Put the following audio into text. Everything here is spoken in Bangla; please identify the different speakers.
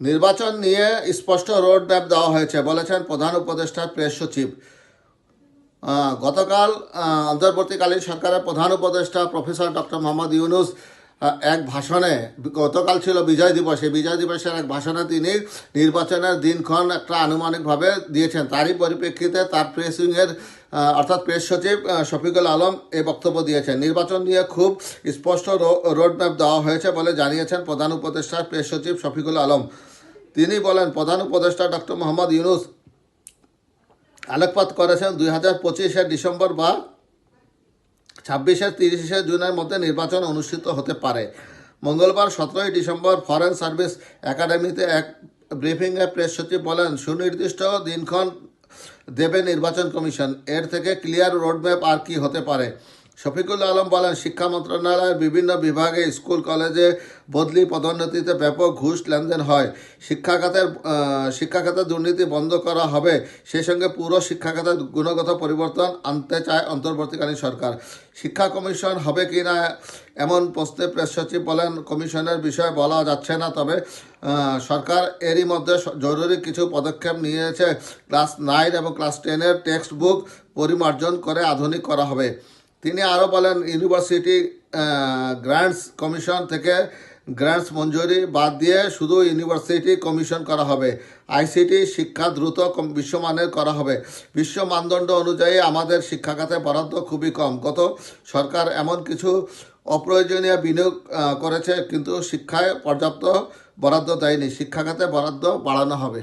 Speaker 1: নির্বাচন নিয়ে স্পষ্ট রোড ম্যাপ দেওয়া হয়েছে, বলেছেন প্রধান উপদেষ্টা প্রেস সচিব। গতকাল অন্তর্বর্তীকালীন সরকারের প্রধান উপদেষ্টা প্রফেসর ডক্টর মোহাম্মদ ইউনুস এক ভাষণে গতকাল ছিল বিজয় দিবস। এই বিজয় দিবসের এক ভাষণে তিনি নির্বাচনের দিনক্ষণ একটা আনুমানিকভাবে দিয়েছেন। তারই পরিপ্রেক্ষিতে তার প্রেস উইংয়ের অর্থাৎ প্রেস সচিব শফিকুল আলম এই বক্তব্য দিয়েছেন। নির্বাচন নিয়ে খুব স্পষ্ট রোডম্যাপ দেওয়া হয়েছে বলে জানিয়েছেন প্রধান উপদেষ্টা প্রেস সচিব শফিকুল আলম। তিনি বলেন, প্রধান উপদেষ্টা ডক্টর মোহাম্মদ ইউনুস আলোকপাত করেছেন দুই হাজার পঁচিশের ডিসেম্বর বা ছাব্বিশের তিরিশে জুনের মধ্যে নির্বাচন অনুষ্ঠিত হতে পারে। মঙ্গলবার সতেরোই ডিসেম্বর ফরেন সার্ভিস একাডেমিতে এক ব্রিফিংয়ে প্রেস সচিব বলেন, সুনির্দিষ্ট দিনক্ষণ দেবে নির্বাচন কমিশন। এর থেকে ক্লিয়ার রোডম্যাপ আর কি হতে পারে? শফিকুল আলম বলেন, শিক্ষা মন্ত্রণালয়ের বিভিন্ন বিভাগে স্কুল, কলেজে বদলি পদোন্নতিতে ব্যাপক ঘুষ লেনদেন হয়। শিক্ষা খাতের শিক্ষা খাতের দুর্নীতি বন্ধ করা হবে। সেই সঙ্গে পুরো শিক্ষা খাতের গুণগত পরিবর্তন আনতে চায় অন্তর্বর্তীকালীন সরকার। শিক্ষা কমিশন হবে কি না, এমন প্রশ্নে প্রেস সচিব বলেন, কমিশনের বিষয়ে বলা যাচ্ছে না, তবে সরকার এরই মধ্যে জরুরি কিছু পদক্ষেপ নিয়েছে। ক্লাস নাইন এবং ক্লাস টেনের টেক্সট বুক পরিমার্জন করে আধুনিক করা হবে। তিনি আরও বলেন ইউনিভার্সিটি গ্র্যান্টস কমিশন থেকে গ্র্যান্টস মঞ্জুরি বাদ দিয়ে শুধু ইউনিভার্সিটি কমিশন করা হবে। আইসিটি শিক্ষা দ্রুত বিশ্বমানের করা হবে। বিশ্ব মানদণ্ড অনুযায়ী আমাদের শিক্ষাখাতে বরাদ্দ খুবই কম। গত সরকার এমন কিছু অপ্রয়োজনীয় বিনিয়োগ করেছে, কিন্তু শিক্ষায় পর্যাপ্ত বরাদ্দ দেয়নি। শিক্ষাখাতে বরাদ্দ বাড়ানো হবে।